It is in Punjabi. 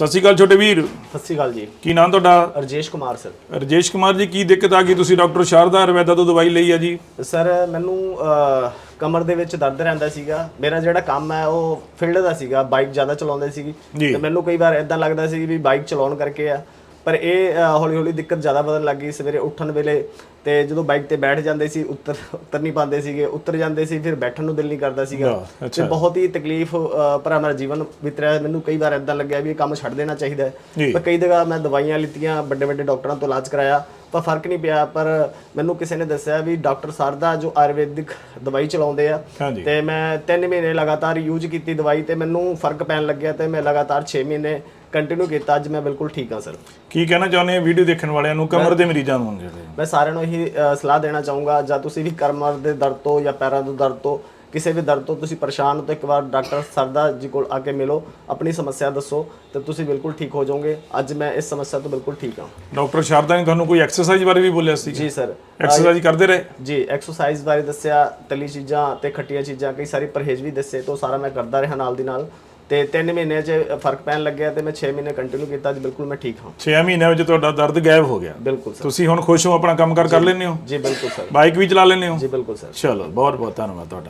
ਸਤਿ ਸ਼੍ਰੀ ਅਕਾਲ ਛੋਟੇ ਵੀਰ। ਸਤਿ ਸ਼੍ਰੀ ਅਕਾਲ ਜੀ। ਕੀ ਨਾਮ ਤੁਹਾਡਾ? ਰਜੇਸ਼ ਕੁਮਾਰ ਸਰ। ਰਜੇਸ਼ ਕੁਮਾਰ ਜੀ ਕੀ ਦਿੱਕਤ ਆ ਗਈ? ਤੁਸੀਂ ਡਾਕਟਰ ਸ਼ਾਰਦਾ ਆਯੁਰਵੈਦਾ ਤੋਂ ਦਵਾਈ ਲਈ ਆ ਜੀ। ਸਰ ਮੈਨੂੰ ਕਮਰ ਦੇ ਵਿੱਚ ਦਰਦ ਰਹਿੰਦਾ ਸੀਗਾ। ਮੇਰਾ ਜਿਹੜਾ ਕੰਮ ਹੈ ਉਹ ਫੀਲਡ ਦਾ ਸੀਗਾ। ਬਾਈਕ ਜ਼ਿਆਦਾ ਚਲਾਉਂਦੇ ਸੀਗੀ। ਤੇ ਮੈਨੂੰ ਕਈ ਵਾਰ ਇਦਾਂ ਲੱਗਦਾ ਸੀ ਵੀ ਬਾਈਕ ਚਲਾਉਣ ਕਰਕੇ ਆ। ਪਰ ਇਹ ਹੌਲੀ ਹੌਲੀ ਦਿੱਕਤ ਜ਼ਿਆਦਾ ਵਧਣ ਲੱਗੀ ਸਵੇਰੇ ਉੱਠਣ ਵੇਲੇ ਤੇ ਜਦੋਂ ਬਾਈਕ ਤੇ ਬੈਠ ਜਾਂਦੇ ਸੀ ਉੱਤਰ ਉੱਤਰ ਨਹੀਂ ਪਾਉਂਦੇ ਸੀਗੇ। ਉੱਤਰ ਜਾਂਦੇ ਸੀ ਫਿਰ ਬੈਠਣ ਨੂੰ ਦਿਲ ਨਹੀਂ ਕਰਦਾ ਸੀਗਾ। ਤੇ ਬਹੁਤ ਹੀ ਤਕਲੀਫ ਭਰਾ ਮੇਰਾ ਜੀਵਨ ਵਿਤਰਿਆ ਮੈਨੂੰ ਕਈ ਵਾਰ ਇਦਾਂ ਲੱਗਿਆ ਵੀ ਇਹ ਕੰਮ ਛੱਡ ਦੇਣਾ ਚਾਹੀਦਾ। ਹੈ। ਪਰ ਕਈ ਜਗ੍ਹਾ ਮੈਂ ਦਵਾਈਆਂ ਲਿੱਤੀਆਂ ਵੱਡੇ ਵੱਡੇ ਡਾਕਟਰਾਂ ਤੋਂ ਇਲਾਜ ਕਰਾਇਆ। ਪਰ ਫ਼ਰਕ ਨਹੀਂ ਪਿਆ। ਪਰ ਮੈਨੂੰ ਕਿਸੇ ਨੇ ਦੱਸਿਆ ਵੀ ਡਾਕਟਰ ਸਰਦਾ ਜੋ ਆਯੁਰਵੈਦਿਕ ਦਵਾਈ ਚਲਾਉਂਦੇ ਆ ਤੇ ਮੈਂ 3 ਮਹੀਨੇ ਲਗਾਤਾਰ ਯੂਜ਼ ਕੀਤੀ ਦਵਾਈ ਤੇ ਮੈਨੂੰ ਫ਼ਰਕ ਪੈਣ ਲੱਗਿਆ ਤੇ ਮੈਂ ਲਗਾਤਾਰ 6 ਮਹੀਨੇ ਕੰਟੀਨਿਊ ਕੀਤਾ ਅੱਜ ਮੈਂ ਬਿਲਕੁਲ ਠੀਕ ਹਾਂ ਸਰ ਕੀ ਕਹਿਣਾ ਚਾਹੁੰਦੇ ਆ ਵੀਡੀਓ ਦੇਖਣ ਵਾਲਿਆਂ ਨੂੰ? ਕਮਰ ਦੇ ਮਰੀਜ਼ਾਂ ਨੂੰ ਜਿਹੜੇ ਮੈਂ ਸਾਰਿਆਂ ਨੂੰ ਇਹੀ ਅ, ਸਲਾਹ ਦੇਣਾ ਚਾਹੂੰਗਾ ਜਾਂ ਤੁਸੀਂ ਵੀ ਕਮਰ ਦੇ ਦਰਦ ਤੋਂ ਜਾਂ ਪੈਰਾਂ ਦੇ ਦਰਦ ਤੋਂ ਕਿਸੇ ਵੀ ਦਰਦ ਤੋਂ ਤੁਸੀਂ ਪਰੇਸ਼ਾਨ ਹੋ ਤਾਂ ਇੱਕ ਵਾਰ ਡਾਕਟਰ ਸਰਦਾ ਜੀ ਕੋਲ ਆ ਕੇ ਮਿਲੋ ਆਪਣੀ ਸਮੱਸਿਆ ਦੱਸੋ ਤੇ ਤੁਸੀਂ ਬਿਲਕੁਲ ਠੀਕ ਹੋ ਜਾਓਗੇ। ਅੱਜ ਮੈਂ ਇਸ ਸਮੱਸਿਆ ਤੋਂ ਬਿਲਕੁਲ ਠੀਕ ਹਾਂ। ਡਾਕਟਰ ਸ਼ਾਰਦਾ ਨੇ ਤੁਹਾਨੂੰ ਕੋਈ ਐਕਸਰਸਾਈਜ਼ ਬਾਰੇ ਵੀ ਬੋਲਿਆ ਸੀ? ਜੀ ਸਰ ਐਕਸਰਸਾਈਜ਼ ਕਰਦੇ ਰਹੇ? ਜੀ ਐਕਸਰਸਾਈਜ਼ ਬਾਰੇ ਦੱਸਿਆ ਤਲੀ ਚੀਜ਼ਾਂ ਤੇ ਖੱਟੀਆਂ ਚੀਜ਼ਾਂ ਕਈ ਸਾਰੀ ਪਰਹੇਜ਼ ਵੀ ਦੱਸੇ ਤੋਂ ਸਾਰਾ ਮੈਂ ਕਰਦਾ ਰਿਹਾ ਨਾਲ ਦੀ ਨਾਲ। ਤੇ 3 ਮਹੀਨੇ 'ਚ ਫ਼ਰਕ ਪੈਣ ਲੱਗਿਆ ਤੇ ਮੈਂ 6 ਮਹੀਨੇ ਕੰਟੀਨਿਊ ਕੀਤਾ ਅੱਜ ਬਿਲਕੁਲ ਮੈਂ ਠੀਕ ਹਾਂ। 6 ਮਹੀਨਿਆਂ ਵਿੱਚ ਤੁਹਾਡਾ ਦਰਦ ਗਾਇਬ ਹੋ ਗਿਆ। ਬਿਲਕੁਲ ਸਰ। ਤੁਸੀਂ ਹੁਣ ਖੁਸ਼ ਹੋ ਆਪਣਾ ਕੰਮ ਕਰ ਕਰ ਲੈਂਦੇ ਹੋ? ਜੀ ਬਿਲਕੁਲ ਸਰ। ਬਾਈਕ ਵੀ ਚਲਾ ਲੈਂਦੇ ਹੋ? ਜੀ ਬਿਲਕੁਲ ਸਰ। ਚਲੋ ਬਹੁਤ ਬਹੁਤ ਧੰਨਵਾਦ ਤੁਹਾਡਾ।